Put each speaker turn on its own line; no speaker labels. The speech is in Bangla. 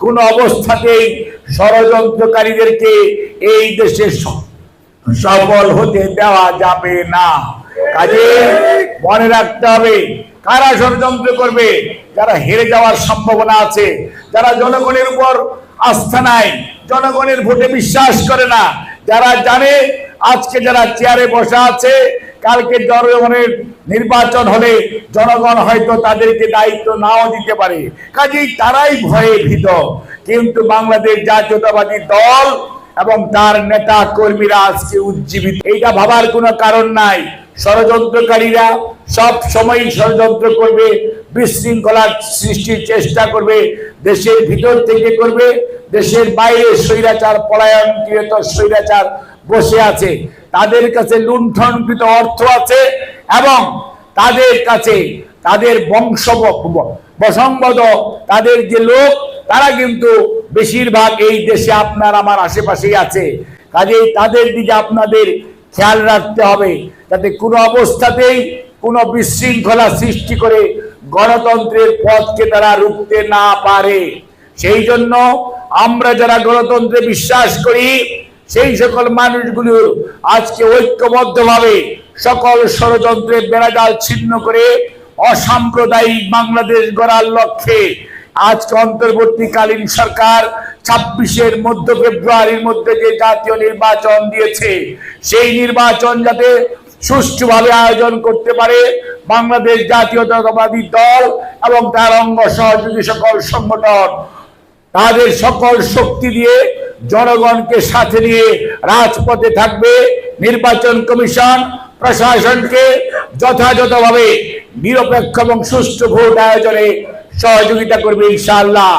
কোন অবস্থাতেই ষড়যন্ত্রকারীদেরকে এই দেশে সফল হতে দেওয়া যাবে না। কাজে মনে রাখতে হবে, কারা ষড়যন্ত্র করবে, যারা হেরে যাওয়ার সম্ভাবনা আছে, যারা জনগণের উপর আস্থা নাই, জনগণের ভোটে বিশ্বাস করে না, যারা জানে আজকে যারা চেয়ারে বসা আছে, কালকে জনগণের নির্বাচন হলে জনগণ হয়তো তাদেরকে দায়িত্ব নাও দিতে পারে। কাজেই তারাই ভয়ে ভীত। কিন্তু বাংলাদেশ জাতীয়তাবাদী দল এবং তার নেতা কর্মীরা আজকে উজ্জীবিত। এইটা ভাবার কোনো কারণ নাই। ষড়যন্ত্রকারীরা সব সময় ষড়যন্ত্র করবে বিশৃঙ্খলার সৃষ্টির চেষ্টা করবে, দেশের ভিতর থেকে করবে, দেশের বাইরে স্বৈরাচার পলায়নকৃত স্বৈরাচার বসে আছে। তাদের কাছে লুণ্ঠনকৃত অর্থ আছে। এবং তাদের কাছে তাদের বংশ বসম্বদ তাদের যে লোক, তারা কিন্তু বেশিরভাগ এই দেশে আপনার আমার আশেপাশেই আছে। কাজেই তাদের দিকে আপনাদের খেয়াল রাখতে হবে, যাতে কোনো অবস্থাতেই কোনো বিশৃঙ্খলা সৃষ্টি করে গণতন্ত্রের পথকে তারা রুখতে না পারে। সেই জন্য আমরা যারা গণতন্ত্রে বিশ্বাস করি, সেই সকল মানুষগুলো আজকে ঐক্যবদ্ধভাবে সকল ষড়যন্ত্রের বেড়াজাল ছিন্ন করে অসাম্প্রদায়িক বাংলাদেশ গড়ার লক্ষ্যে আজকে অন্তর্বর্তীকালীন সরকার ছাব্বিশের মধ্য ফেব্রুয়ারির মধ্যে যে জাতীয় নির্বাচন দিয়েছে, সেই নির্বাচন যাতে সুষ্ঠুভাবে আয়োজন করতে পারে বাংলাদেশ জাতীয়তাবাদী দল এবং তার অঙ্গ সহযোগী সকল সংগঠন। তাদের সকল শক্তি দিয়ে জনগণকে সাথে নিয়ে রাজপথে থাকবে নির্বাচন কমিশন প্রশাসনকে যথাযথভাবে নিরপেক্ষ এবং সুষ্ঠু ভোট আয়োজনে সহযোগিতা করবে ইনশাআল্লাহ।